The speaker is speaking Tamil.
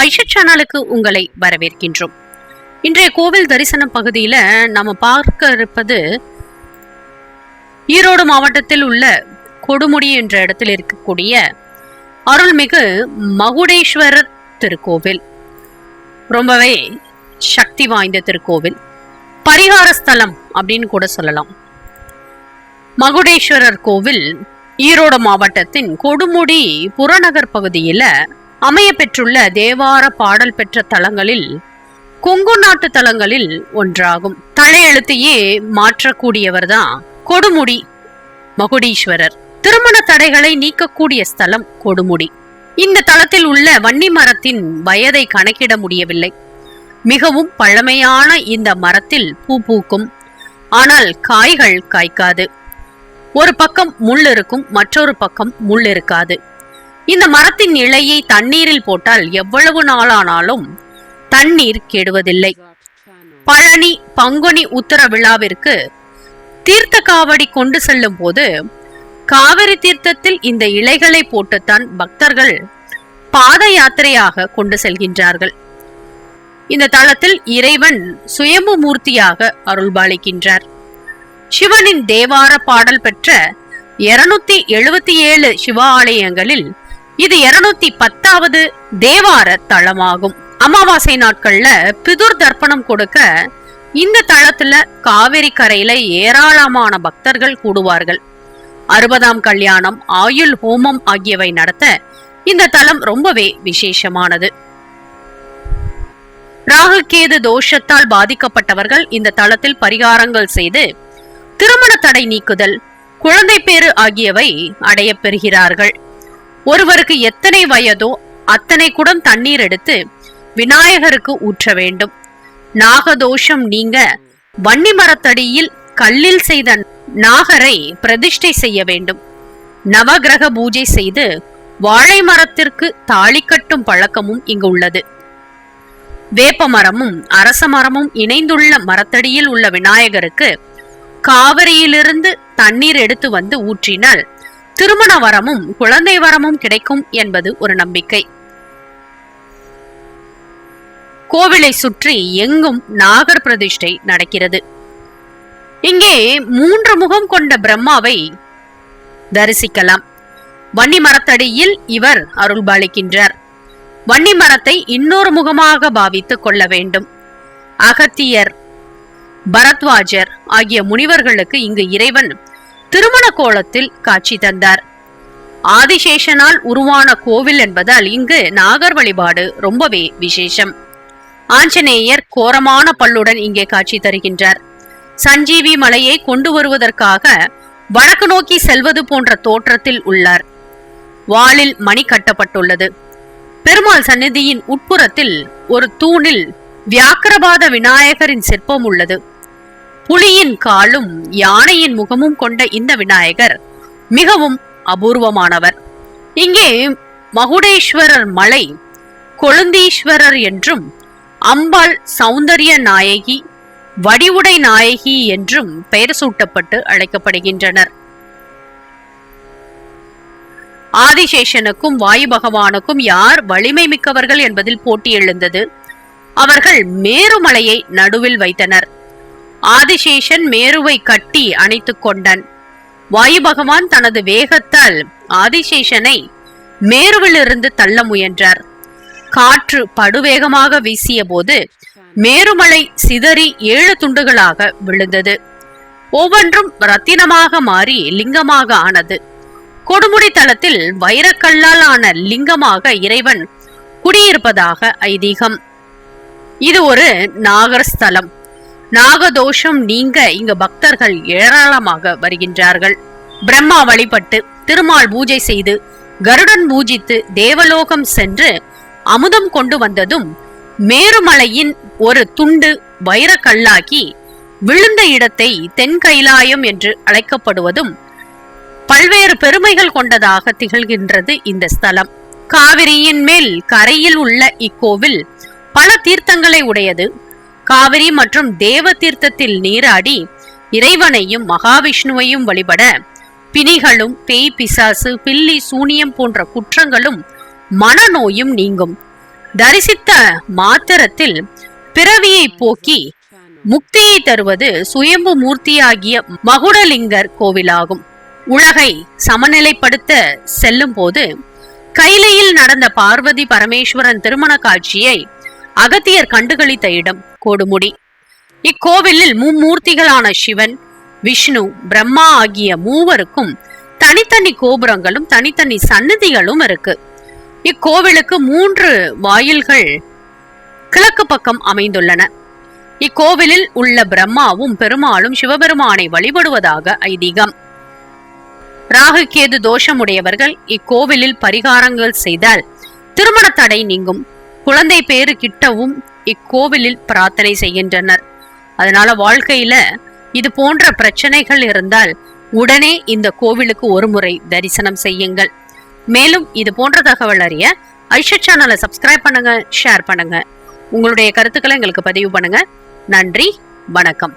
ஐஷா சேனலுக்கு உங்களை வரவேற்கின்றோம். இன்றைய கோவில் தரிசனம் பகுதியில நாம பார்க்க இருப்பது ஈரோடு மாவட்டத்தில் உள்ள கொடுமுடி என்ற இடத்தில் இருக்கக்கூடிய அருள்மிகு மகுடேஸ்வரர் திருக்கோவில். ரொம்பவே சக்தி வாய்ந்த திருக்கோவில். பரிகார ஸ்தலம் அப்படின்னு கூட சொல்லலாம். மகுடேஸ்வரர் கோவில் ஈரோடு மாவட்டத்தின் கொடுமுடி புறநகர் பகுதியில அமைய பெற்றுள்ள தேவார பாடல் பெற்ற தலங்களில் கொங்கு நாட்டு தலங்களில் ஒன்றாகும். தலையெழுத்தையே மாற்றக்கூடியவர் தான் கொடுமுடி மகுடீஸ்வரர். திருமண தடைகளை நீக்கக்கூடிய ஸ்தலம் கொடுமுடி. இந்த தளத்தில் உள்ள வன்னி மரத்தின் வயதை கணக்கிட முடியவில்லை. மிகவும் பழமையான இந்த மரத்தில் பூ பூக்கும். ஆனால் காய்கள் காய்க்காது. ஒரு பக்கம் முள் இருக்கும் மற்றொரு பக்கம் முள் இருக்காது. இந்த மரத்தின் இலையை தண்ணீரில் போட்டால் எவ்வளவு நாளானாலும் தண்ணீர் கெடுவதில்லை. பழனி பங்குனி உத்தர விழாவிற்கு தீர்த்த காவடி கொண்டு செல்லும் போது காவிரி தீர்த்தத்தில் இந்த இலைகளை போட்டுத்தான் பக்தர்கள் பாத யாத்திரையாக கொண்டு செல்கின்றார்கள். இந்த தளத்தில் இறைவன் சுயம்பு மூர்த்தியாக அருள்பாலிக்கின்றார். சிவனின் தேவார பாடல் பெற்ற இருநூத்தி எழுபத்தி ஏழு சிவ ஆலயங்களில் இது இருநூத்தி பத்தாவது தேவார தளமாகும். அமாவாசை நாட்கள்ல பிதுர் தர்ப்பணம் கொடுக்க இந்த தளத்துல காவிரி கரையில ஏராளமான பக்தர்கள் கூடுவார்கள். அறுபதாம் கல்யாணம் ஆயுள் ஹோமம் ஆகியவை நடத்த இந்த தலம் ரொம்பவே விசேஷமானது. ராகுகேது தோஷத்தால் பாதிக்கப்பட்டவர்கள் இந்த தளத்தில் பரிகாரங்கள் செய்து திருமண தடை நீக்குதல் குழந்தை பேறு ஆகியவை அடைய பெறுகிறார்கள். ஒருவருக்கு எத்தனை வயதோ அத்தனை குடம் தண்ணீர் எடுத்து விநாயகருக்கு ஊற்ற வேண்டும். நாகதோஷம் நீங்க வன்னி மரத்தடியில் கல்லில் செய்த நாகரை பிரதிஷ்டை செய்ய வேண்டும். நவகிரக பூஜை செய்து வாழை மரத்திற்கு தாலி கட்டும் பழக்கமும் இங்கு உள்ளது. வேப்ப மரமும் அரச மரமும் இணைந்துள்ள மரத்தடியில் உள்ள விநாயகருக்கு காவிரியிலிருந்து தண்ணீர் எடுத்து வந்து ஊற்றினால் திருமண வரமும் குழந்தை வரமும் கிடைக்கும் என்பது ஒரு நம்பிக்கை. கோவிலை சுற்றி எங்கும் நாகர் பிரதிஷ்டை நடக்கிறது. இங்கே மூன்று முகம் கொண்ட பிரம்மாவை தரிசிக்கலாம். வன்னி மரத்தடியில் இவர் அருள்பாலிக்கின்றார். வன்னி மரத்தை இன்னொரு முகமாக பாவித்துக் கொள்ள வேண்டும். அகத்தியர் பரத்வாஜர் ஆகிய முனிவர்களுக்கு இங்கு இறைவன் திருமண கோலத்தில் காட்சி தந்தார். ஆதிசேஷனால் உருவான கோவில் என்பதால் இங்கு நாகர் வழிபாடு ரொம்பவே விசேஷம். ஆஞ்சநேயர் கோரமான பல்லுடன் இங்கே காட்சி தருகின்றார். சஞ்சீவி மலையை கொண்டு வருவதற்காக வடக்கு நோக்கி செல்வது போன்ற தோற்றத்தில் உள்ளார். வாளில் மணி கட்டப்பட்டுள்ளது. பெருமாள் சந்நிதியின் உட்புறத்தில் ஒரு தூணில் வியாக்கிரபாத விநாயகரின் சிற்பம் உள்ளது. புலியின் காலும் யானையின் முகமும் கொண்ட இந்த விநாயகர் மிகவும் அபூர்வமானவர். இங்கே மகுடேஸ்வரர் மலை கொழுந்தீஸ்வரர் என்றும் அம்பாள் சௌந்தரிய நாயகி வடிவுடை நாயகி என்றும் பெயர் சூட்டப்பட்டு அழைக்கப்படுகின்றனர். ஆதிசேஷனுக்கும் வாயு பகவானுக்கும் யார் வலிமை மிக்கவர்கள் என்பதில் போட்டி எழுந்தது அவர்கள் மேருமலையை நடுவில் வைத்தனர். ஆதிசேஷன் மேருவை கட்டி அணைத்து கொண்டான். வாயு பகவான் தனது வேகத்தால் ஆதிசேஷனை மேருவிலிருந்து தள்ள முயன்றார். காற்று படுவேகமாக வீசிய போது மேருமலை சிதறி ஏழு துண்டுகளாக விழுந்தது. ஒவ்வொன்றும் ரத்தினமாக மாறி லிங்கமாக ஆனது. கொடுமுடி தளத்தில் வைரக்கல்லால் ஆன லிங்கமாக இறைவன் குடியிருப்பதாக ஐதீகம். இது ஒரு நாகர்ஸ்தலம். ஸ்தலம் நாகதோஷம் நீங்க இங்கு பக்தர்கள் ஏராளமாக வருகின்றார்கள். பிரம்மா வழிபட்டு திருமால் பூஜை செய்து கருடன் பூஜித்து தேவலோகம் சென்று அமுதம் கொண்டு வந்ததும் மேருமலையின் ஒரு துண்டு வைரக்கல்லாகி விழுந்த இடத்தை தென் கைலாயம் என்று அழைக்கப்படுவதும் பல்வேறு பெருமைகள் கொண்டதாக திகழ்கின்றது இந்த ஸ்தலம். காவிரியின் மேல் கரையில் உள்ள இக்கோவில் பல தீர்த்தங்களை உடையது. காவிரி மற்றும் தேவ தீர்த்தத்தில் நீராடி இறைவனையும் மகாவிஷ்ணுவையும் வழிபட பிணிகளும் பேய் பிசாசு பில்லி சூனியம் போன்ற குற்றங்களும் மனநோயும் நீங்கும். தரிசித்த மாத்திரத்தில் பிறவியை போக்கி முக்தியை தருவது சுயம்பு மூர்த்தியாகிய மகுடலிங்கர் கோவிலாகும். உலகை சமநிலைப்படுத்த செல்லும் போது கைலையில் நடந்த பார்வதி பரமேஸ்வரன் திருமண காட்சியை அகத்தியர் கண்டுகளித்த இடம். கொடுமுடி. இக்கோவிலில் மும்மூர்த்திகளான சிவன் விஷ்ணு பிரம்மா ஆகிய மூவருக்கும் தனித்தனி கோபுரங்களும் தனித்தனி சன்னதிகளும் இருக்கு. இக்கோவிலுக்கு மூன்று வாயில்கள் கிழக்கு பக்கம் அமைந்துள்ளன. இக்கோவிலில் உள்ள பிரம்மாவும் பெருமாளும் சிவபெருமானை வழிபடுவதாக ஐதீகம். ராகு கேது தோஷமுடையவர்கள் இக்கோவிலில் பரிகாரங்கள் செய்தால் திருமண தடை நீங்கும். குழந்தை பேரு கிட்டவும் இக்கோவிலில் பிரார்த்தனை செய்கின்றனர். அதனால வாழ்க்கையில இது போன்ற பிரச்சனைகள் இருந்தால் உடனே இந்த கோவிலுக்கு ஒரு முறை தரிசனம் செய்யுங்கள். மேலும் இது போன்ற தகவல் அறிய ஐஷா சேனலை சப்ஸ்கிரைப் பண்ணுங்க ஷேர் பண்ணுங்க. உங்களுடைய கருத்துக்களை எங்களுக்கு பதிவு பண்ணுங்க. நன்றி வணக்கம்.